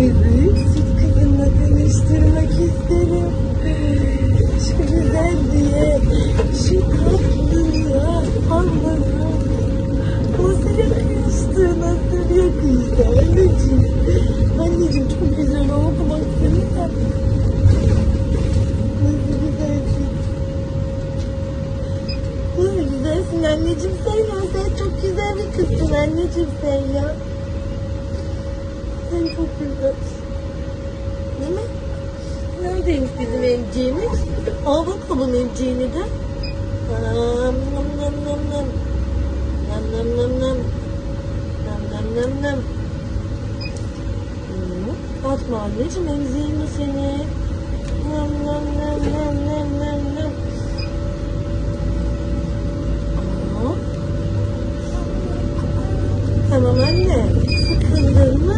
Sizi süt kızımla tanıştırmak isterim. Şu güzelliğe, şu tatlılığa, Allah'ım. Nasıl yakıştı, nasıl yakıştı anneciğim. Anneciğim çok güzel oldu baksana. Nasıl güzelsin. Nasıl güzelsin anneciğim sen ya. Sen çok güzel bir kızsın anneciğim sen ya. Sen çok güzelsin. Değil mi? Neredeymiş bizim emciğimiz? Al bakalım emciğini de. Nam nam nam nam nam. Nam nam nam nam. Nam nam nam Atma anneciğim emziyim mi seni? Nam nam nam nam nam nam nam. Tamam anne. Sıkıldın mı?